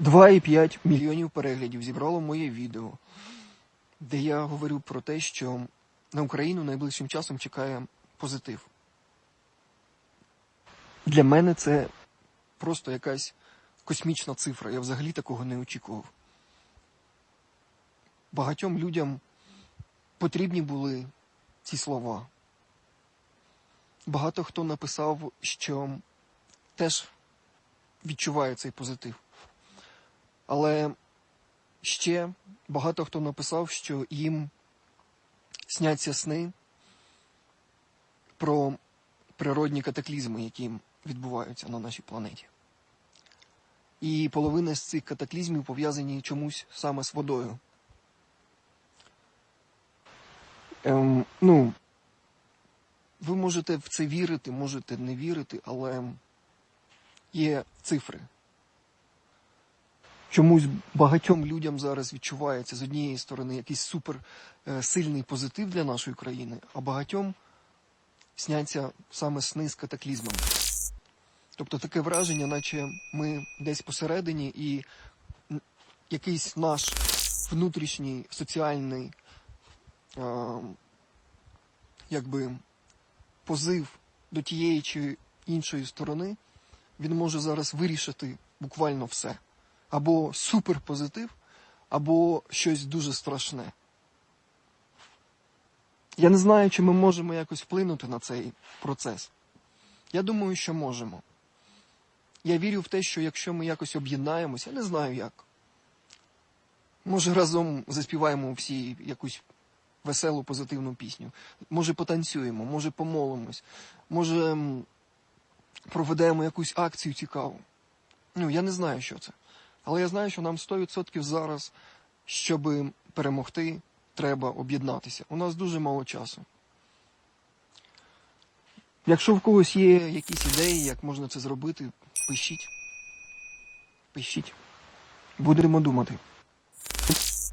2,5 мільйонів переглядів зібрало моє відео, де я говорю про те, що на Україну найближчим часом чекає позитив. Для мене це просто якась космічна цифра. Я взагалі такого не очікував. Багатьом людям потрібні були ці слова. Багато хто написав, що теж відчуває цей позитив. Але ще багато хто написав, що їм сняться сни про природні катаклізми, які відбуваються на нашій планеті. І половина з цих катаклізмів пов'язані чомусь саме з водою. Ем, ну, ви можете в це вірити, можете не вірити, але є цифри. Чомусь багатьом людям зараз відчувається з однієї сторони якийсь супер е, позитив для нашої країни, а багатьом сняться саме сни з катаклізмами. Тобто таке враження, наче ми десь посередині, і якийсь наш внутрішній соціальний е, якби позив до тієї чи іншої сторони, він може зараз вирішити буквально все. Або суперпозитив, або щось дуже страшне. Я не знаю, чи ми можемо якось вплинути на цей процес. Я думаю, що можемо. Я вірю в те, що якщо ми якось об'єднаємося, я не знаю як. Може, разом заспіваємо всі якусь веселу позитивну пісню. Може, потанцюємо, може, помолимось, може, проведемо якусь акцію цікаву. Ну, я не знаю, що це. Але я знаю, що нам 100% зараз, щоб перемогти, треба об'єднатися. У нас дуже мало часу. Якщо в когось є якісь ідеї, як можна це зробити, пишіть. Пишіть. Будемо думати.